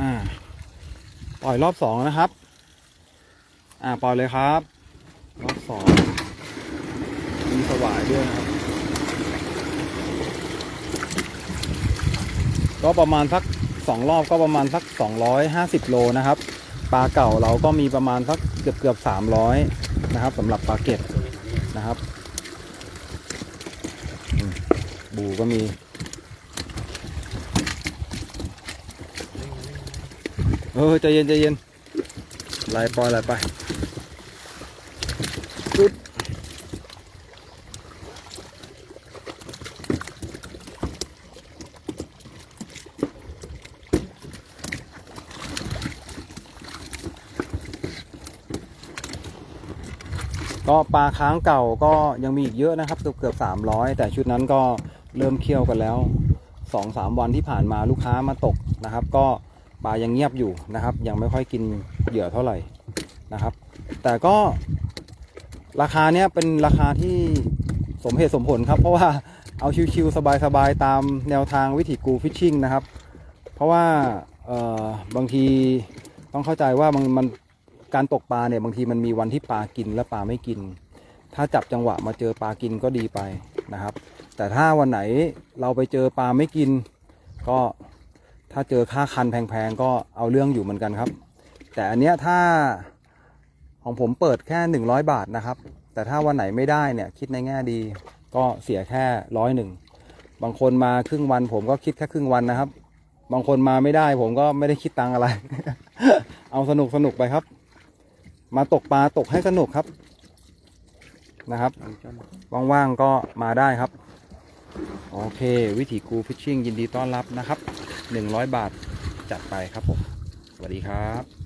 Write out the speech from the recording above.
อ่า ปล่อยรอบสองนะครับ อ่า ปล่อยเลยครับ รอบสอง มีสวายด้วยนะครับ ก็ประมาณสักสองรอบก็ประมาณสักสองร้อยห้าสิบโลนะครับ ปลาเก่าเราก็มีประมาณสักเกือบเกือบสามร้อยนะครับสำหรับปลาเก็ดนะครับ บูก็มี เออใจเย็นใจเย็นไหลปล่อยไหลไปปึ๊บก็ปลาค้างเก่าก็ยังมีอีกเยอะนะครับเกือบเกือบสามร้อยแต่ชุดนั้นก็เริ่มเคี่ยวกันแล้วสองสามวันที่ผ่านมาลูกค้ามาตกนะครับ ก็ ปลายังเงียบอยู่นะครับ ยังไม่ค่อยกินเหยื่อเท่าไหร่นะครับ แต่ก็ราคาเนี้ยเป็นราคาที่สมเหตุสมผลครับ เพราะว่าเอาชิวๆสบายๆตามแนวทางวิถีกูฟิชชิ่งนะครับ เพราะว่าเออบางทีต้องเข้าใจว่ามันมันการตกปลาเนี่ยบางทีมันมีวันที่ปลากินและปลาไม่กิน ถ้าจับจังหวะมาเจอปลากินก็ดีไปนะครับ แต่ถ้าวันไหนเราไปเจอปลาไม่กิน ก็ ถ้าเจอค่าคันแพงๆก็เอาเรื่องอยู่เหมือนกันครับ แต่อันเนี้ยถ้าของผมเปิดแค่หนึ่งร้อยบาทนะครับ แต่ถ้าวันไหนไม่ได้เนี่ยคิดในแง่ดี ก็เสียแค่ร้อยหนึ่งบางคนมาครึ่งวัน ผมก็คิดแค่ครึ่งวันนะครับ บางคนมาไม่ได้ ผมก็ไม่ได้คิดตังอะไร เอาสนุกสนุกไปครับ มาตกปลาตกให้สนุกครับนะครับว่างๆก็มาได้ครับ โอเค วิถีกูฟิชชิ่งยินดีต้อนรับนะครับ 100 บาทจัดไปครับผมสวัสดีครับ